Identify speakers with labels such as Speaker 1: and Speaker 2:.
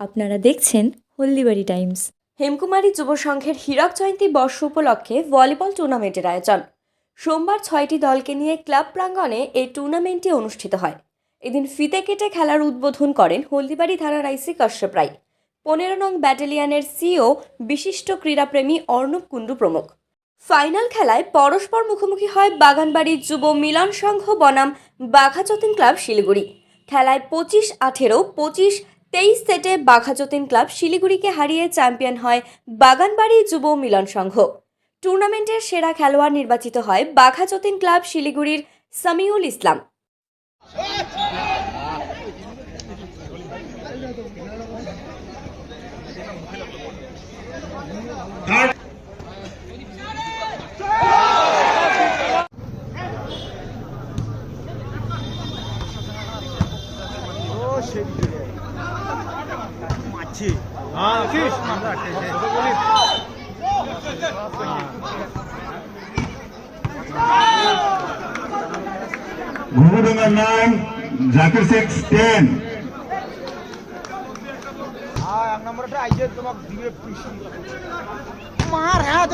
Speaker 1: আপনারা দেখছেন হলদিবাড়ি টাইমস।
Speaker 2: হেমকুমারী যুব সংঘের হীরক জয়ন্তী বর্ষ উপলক্ষে ভলিবল টুর্নামেন্টের আয়োজন। সোমবার ছয়টি দলকে নিয়ে ক্লাব প্রাঙ্গণে এই টুর্নামেন্টটি অনুষ্ঠিত হয়। এদিন ফিতে কেটে খেলার উদ্বোধন করেন হলদিবাড়ি থানার আইসি কশ্যপ রায়। পনেরো নং ব্যাটালিয়নের সিও, বিশিষ্ট ক্রীড়াপ্রেমী অর্ণব কুণ্ডু প্রমুখ। ফাইনাল খেলায় পরস্পর মুখোমুখি হয় বাগানবাড়ি যুব মিলন সংঘ বনাম বাঘাযতীন ক্লাব শিলিগুড়ি। খেলায় পঁচিশ আঠেরো, পঁচিশ তেইশ সেটে বাঘাযতীন ক্লাব শিলিগুড়িকে হারিয়ে চ্যাম্পিয়ন হয় বাগানবাড়ি যুব মিলন সংঘ। টুর্নামেন্টের সেরা খেলোয়াড় নির্বাচিত হয় বাঘাযতীন ক্লাব শিলিগুড়ির সামিউল ইসলাম।
Speaker 3: দিচ্ছি ঘুঘুডাঙ্গার নাম জাকির শেখ টেন। মার হ্যাঁ।